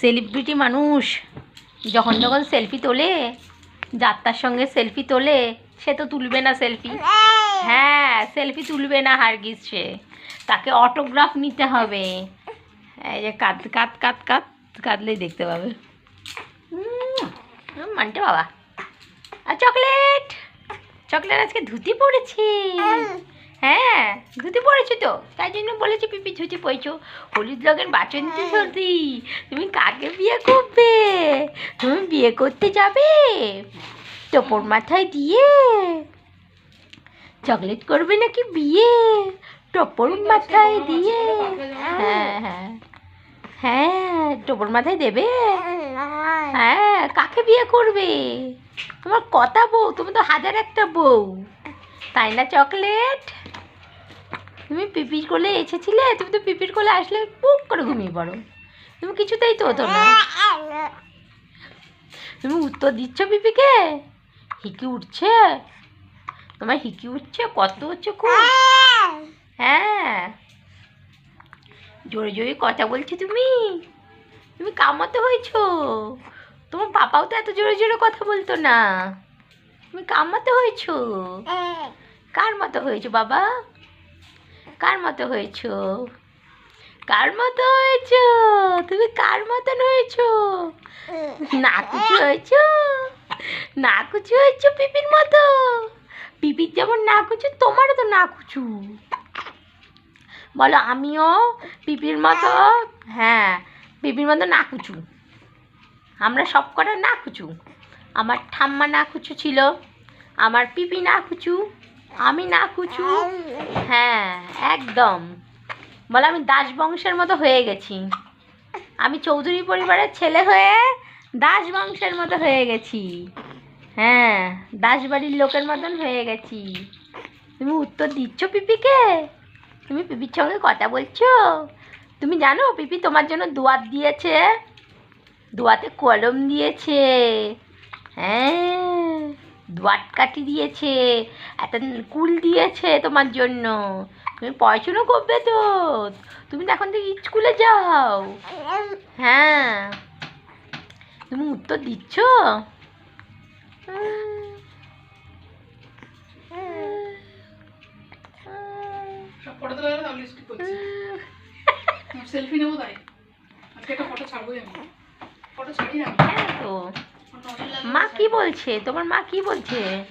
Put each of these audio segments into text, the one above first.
Celebrity মানুষ, যখন যখন সেলফি তোলে, যাত্রার সঙ্গে সেলফি তোলে, সে তো তুলবে না সেলফি হ্যাঁ সেলফি তুলবে না হারগিস সে। তাকে অটোগ্রাফ নিতে হবে। এই যে কাঁদ কাঁদ কাঁদ কাঁদ, কাঁদলেই দেখতে পাবে। মানতে বাবা। আর চকলেট চকলেট আজকে ধুতি পড়েছে হ্যাঁ ধুতি পড়েছো তো? তাই জন্য বলেছি পিপি ধুতি পড়েছো হলুদ রঙের বাচন্তি সর্দি তুমি কাকে বিয়ে করবে? তুমি বিয়ে করতে যাবে? টোপর মাথায় দিয়ে। চকলেট করবে নাকি বিয়ে? টোপর মাথায় দিয়ে। হ্যাঁ হ্যাঁ। হ্যাঁ টোপর মাথায় দেবে? হ্যাঁ কাকে বিয়ে করবে? তোমার কথা বউ তুমি তো হাজার একটা বউ। তাই না চকলেট? তুমি পিপির কোলে এসেছিলে? তুমি তো পিপির কোলে আসলে পুক করে ঘুমিয়ে পড়ো। তুমি কিছুতেই তো হতো না। তুমি উত্তর দিচ্ছ পিপিকে? হিকি উঠছে? তোমার হিকি উঠছে? কত হচ্ছে খুব? হ্যাঁ। জোরে জোরে কথা বলছো তুমি। তুমি কামাতে হয়েছো। তোমার পাপাও তো এত জোরে জোরে কথা বলতো না। তুমি কামাতে হয়েছো। কার মতো হয়েছো বাবা? কার মতো হয়েছো? কার মতো হয়েছো? তুমি কার মতন হয়েছো? না কুচু হয়েছো? না কুচু হয়েছো পিপির মতো? পিপির যেমন না কুচু তোমারও তো না কুচু বলো, আমিও পিপির মতো? হ্যাঁ পিপির মতো না কুচু আমরা সব কটা না কুচু আমার ঠাম্মা না কুচু ছিল, আমার পিপি না কুচু আমি না, কুচু। হ্যাঁ একদম। বলে আমি দাস বংশের মতো হয়ে গেছি। আমি চৌধুরী পরিবারের ছেলে হয়ে দাস বংশের মতো হয়ে গেছি। হ্যাঁ দাস বাড়ির লোকের মতন হয়ে গেছি। তুমি উত্তর দিচ্ছ পিপিকে? তুমি পিপির সঙ্গে কথা বলছো? তুমি জানো পিপি তোমার জন্য দুয়াত দিয়েছে। দুয়াতে কলম দিয়েছে। হ্যাঁ। কাঠি দিয়েছে একটা কুল দিয়েছে তোমার জন্য। তুমি পড়াশুনো করবে তো তুমি তো এখন থেকে স্কুলে যাও। হ্যাঁ। তুমি উত্তর দিচ্ছ? সেলফি নেব তাই। আজকে একটা ফটো ছাড়বোই আমি। ফটো ছাড়ি না হ্যাঁ তো। মা কি বলছে? তোমার মা কি বলছে?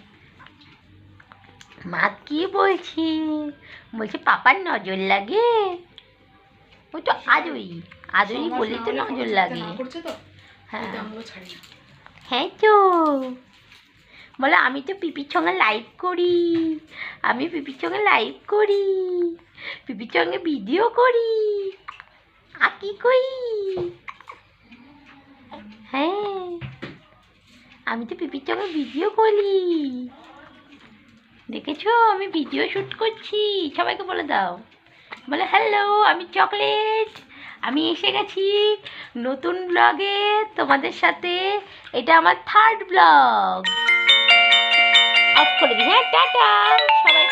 মা কি বলছি? বলছে পাপার নজর লাগে। ওই তো আজই আজই সমাজ বলি তো নজর লাগে। হ্যাঁ। হ্যাঁ তো। বলে আমি তো পিপির সঙ্গে লাইভ করি। আমি পিপির সঙ্গে লাইভ করি। পিপির সঙ্গে ভিডিও করি। আর কি করি? হ্যাঁ। আমি তো পিপির সঙ্গে ভিডিও করি। দেখেছ? আমি ভিডিও শ্যুট করছি। সবাইকে বলে দাও। বলে হ্যালো আমি চকলেট আমি এসে গেছি নতুন ব্লগে তোমাদের সাথে। এটা আমার থার্ড ব্লগ অফ করে দিই। হ্যাঁ টাটা। সবাই